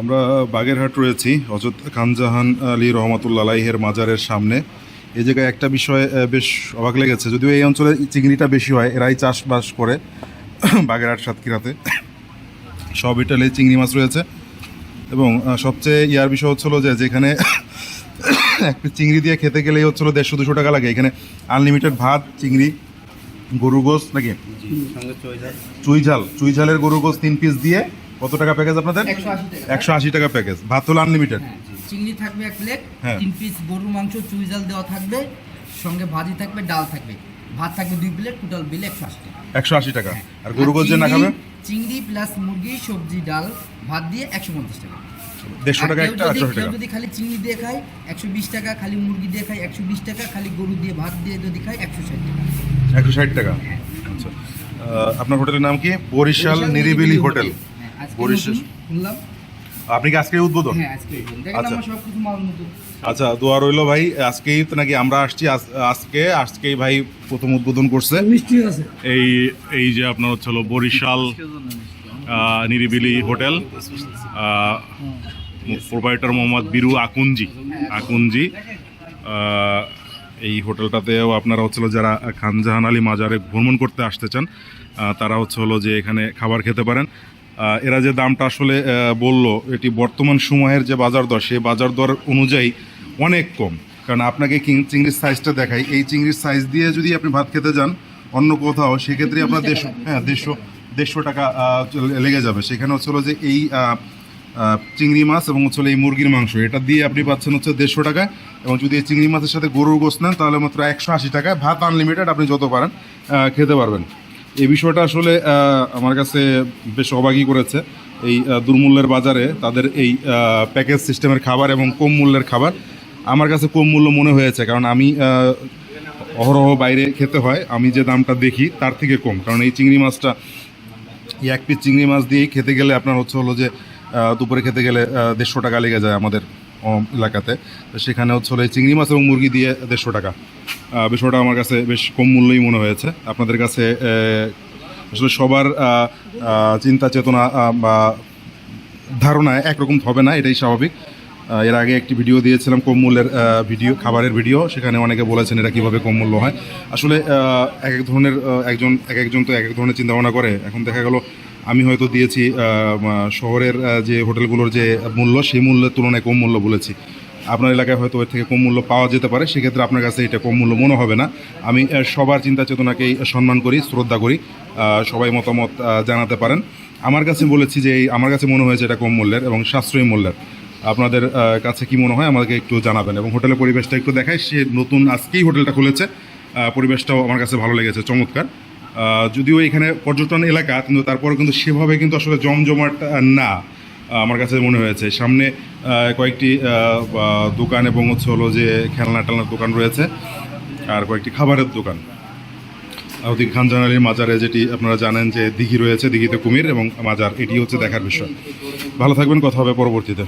আমরা বাগেরহাট রয়েছি হজরত খানজাহান আলী রহমতুল্লা আলাইহের মাজারের সামনে। এই জায়গায় একটা বিষয় বেশ অবাক লেগেছে। যদিও এই অঞ্চলে চিংড়িটা বেশি হয় এরাই চাষবাস করে বাগেরহাট সাতক্ষীরাতে। সব ইটালে চিংড়ি মাছ রয়েছে। এবং সবচেয়ে ইয়ার বিষয় হচ্ছিল যে যেখানে এক পিস চিংড়ি দিয়ে খেতে গেলেই হচ্ছিল দেড়শো দুশো টাকা লাগে। এখানে আনলিমিটেড ভাত চিংড়ি গরু গোস নাকি? চুই ঝাল। চুই ঝালের গরু গোস তিন পিস দিয়ে কত টাকা প্যাকেজ আপনাদের? একশো আশি টাকা। প্যাকেজ ভাত হলো আনলিমিটেড হ্যাঁ, চিংড়ি থাকবে এক প্লেট হ্যাঁ। তিন পিস গরুর মাংস চুই জাল দেওয়া থাকবে সঙ্গে ভাজি থাকবে ডাল থাকবে। ভাত থাকবে দুই প্লেট টোটাল বিল একশো আশি টাকা। একশো আশি টাকা। আর গরু গোস না খাবে চিংড়ি প্লাস মুরগি সবজি ডাল ভাত দিয়ে একশো পঞ্চাশ টাকা। দেড়শো টাকা একটা কেউ টাকা। যদি খালি চিংড়ি দিয়ে খায় একশো বিশ টাকা খালি মুরগি দিয়ে খায় একশো বিশ টাকা খালি গরু দিয়ে ভাত দিয়ে যদি খায় একশো ষাট টাকা। একশো ষাট টাকা। আচ্ছা। আপনার হোটেলের নাম কি? বরিশাল নিরিবিলি হোটেল। হ্যাঁ, বরিশাল। খুললাম। আপনি কি আজকে উদ্বোধন? হ্যাঁ আচ্ছা। আচ্ছা দোয়া রইল ভাই আজকেই তো নাকি আমরা আসছি আজ- আজকে আজকেই ভাই প্রথম উদ্বোধন করছে। এই এই যে আপনার হচ্ছে বরিশাল নিরিবিলি হোটেল প্রোভাইডার মোহাম্মদ বিরু আকুঞ্জি আকুঞ্জি এই হোটেলটাতেও আপনারা হচ্ছিল যারা খানজাহান আলী মাজারে ভ্রমণ করতে আসতে চান তারা হচ্ছে হলো যে এখানে খাবার খেতে পারেন। এরা যে দামটা আসলে বলল, এটি বর্তমান সময়ের যে বাজার দর, সেই বাজার দর অনুযায়ী অনেক কম। কারণ আপনাকে চিংড়ির সাইজটা দেখাই। এই চিংড়ির সাইজ দিয়ে যদি আপনি ভাত খেতে যান, অন্য কোথাও, সেক্ষেত্রে আপনার দেড়শো হ্যাঁ দেড়শো দেড়শো টাকা লেগে যাবে। সেখানে হচ্ছে যে এই চিংড়ি মাছ এবং হচ্ছে এই মুরগির মাংস, এটা দিয়ে আপনি পাচ্ছেন হচ্ছে দেড়শো টাকা। এবং যদি এই চিংড়ি মাছের সাথে গরুর গোস নেন, তাহলে মাত্র একশো আশি টাকা ভাত আনলিমিটেড আপনি যত পারেন খেতে পারবেন। এই বিষয়টা আসলে আমার কাছে বেশ অবাকই করেছে। এই দুর্মূল্যের বাজারে তাদের এই প্যাকেজ সিস্টেমের খাবার এবং কম মূল্যের খাবার আমার কাছে কম মূল্য মনে হয়েছে। কারণ আমি অহরহ বাইরে খেতে হয়, আমি যে দামটা দেখি তার থেকে কম। কারণ এই চিংড়ি মাছটা এক পিস চিংড়ি মাছ দিয়ে খেতে গেলে আপনার হচ্ছে হলো যে দুপুরে খেতে গেলে দেড়শো টাকা লেগে যায় আমাদের। এলাকাতে। সেখানে হচ্ছে চিংড়ি মাছ এবং মুরগি দিয়ে দেড়শো টাকা। বিষয়টা আমার কাছে বেশ কম মূল্যই মনে হয়েছে। আপনাদের কাছে আসলে সবার চিন্তা চেতনা বা ধারণা একরকম হবে না, এটাই স্বাভাবিক। এর আগে একটি ভিডিও দিয়েছিলাম, কম মূল্যের ভিডিও, খাবারের ভিডিও। সেখানে অনেকে বলেছেন এটা কীভাবে কম মূল্য হয়। আসলে এক এক ধরনের একজন, এক একজন তো এক এক ধরনের চিন্তা ভাবনা করে। এখন দেখা গেল আমি হয়তো দিয়েছি শহরের যে হোটেলগুলোর যে মূল্য, সেই মূল্যের তুলনায় কম মূল্য বলেছি। আপনার এলাকায় হয়তো এর থেকে কম মূল্য পাওয়া যেতে পারে, সেক্ষেত্রে আপনার কাছে এটা কম মূল্য মনে হবে না। আমি সবার চিন্তা চেতনাকেই সম্মান করি, শ্রদ্ধা করি সবাই মতামত জানাতে পারেন। আমার কাছে বলেছি যে এই, আমার কাছে মনে হয়েছে এটা কম মূল্যের এবং সাশ্রয়ী মূল্যের। আপনাদের কাছে কি মনে হয় আমাকে একটু জানাবেন এবং হোটেলের পরিবেশটা একটু দেখায় সে নতুন আজকেই হোটেলটা খুলেছে। পরিবেশটাও আমার কাছে ভালো লেগেছে, চমৎকার। যদিও এখানে পর্যটন এলাকা, কিন্তু তারপরে কিন্তু সেভাবে কিন্তু আসলে জমজমাট না আমার কাছে মনে হয়েছে। সামনে কয়েকটি দোকান এবং হচ্ছে হলো যে খেলনা টেলনার দোকান রয়েছে, আর কয়েকটি খাবারের দোকান। ওদিকে খানজান মাজারে যেটি আপনারা জানেন যে দিঘি রয়েছে, দিঘিতে কুমির এবং মাজার, এটি হচ্ছে দেখার বিষয়। ভালো থাকবেন, কথা হবে পরবর্তীতে।